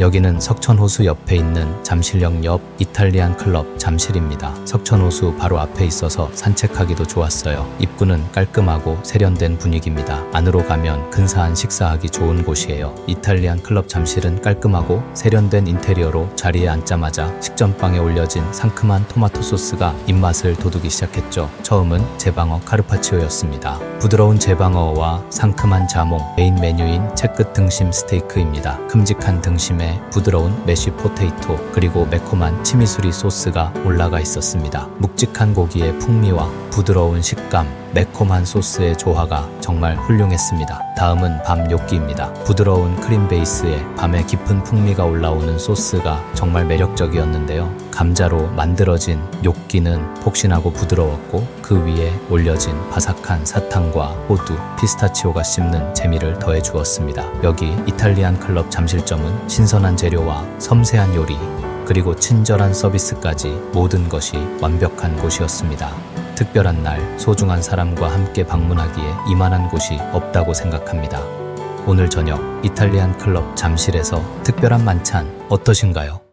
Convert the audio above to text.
여기는 석천호수 옆에 있는 잠실역 옆 이탈리안 클럽 잠실입니다. 석천호수 바로 앞에 있어서 산책하기도 좋았어요. 입구는 깔끔하고 세련된 분위기입니다. 안으로 가면 근사한 식사하기 좋은 곳이에요. 이탈리안 클럽 잠실은 깔끔하고 세련된 인테리어로 자리에 앉자마자 식전방에 올려진 상큼한 토마토 소스가 입맛을 돋우기 시작했죠. 처음은 제방어 카르파치오였습니다. 부드러운 제방어와 상큼한 자몽, 메인 메뉴인 채끝 등심 스테이크입니다. 큼직한 등심에 부드러운 메쉬 포테이토 그리고 매콤한 치미수리 소스가 올라가 있었습니다. 묵직한 고기의 풍미와 부드러운 식감, 매콤한 소스의 조화가 정말 훌륭했습니다. 다음은 밤 요끼입니다. 부드러운 크림 베이스에 밤의 깊은 풍미가 올라오는 소스가 정말 매력적이었는데요. 감자로 만들어진 요끼는 폭신하고 부드러웠고 그 위에 올려진 바삭한 사탕과 호두, 피스타치오가 씹는 재미를 더해 주었습니다. 여기 이탈리안 클럽 잠실점은 신선한 재료와 섬세한 요리, 그리고 친절한 서비스까지 모든 것이 완벽한 곳이었습니다. 특별한 날 소중한 사람과 함께 방문하기에 이만한 곳이 없다고 생각합니다. 오늘 저녁 이탈리안 클럽 잠실에서 특별한 만찬 어떠신가요?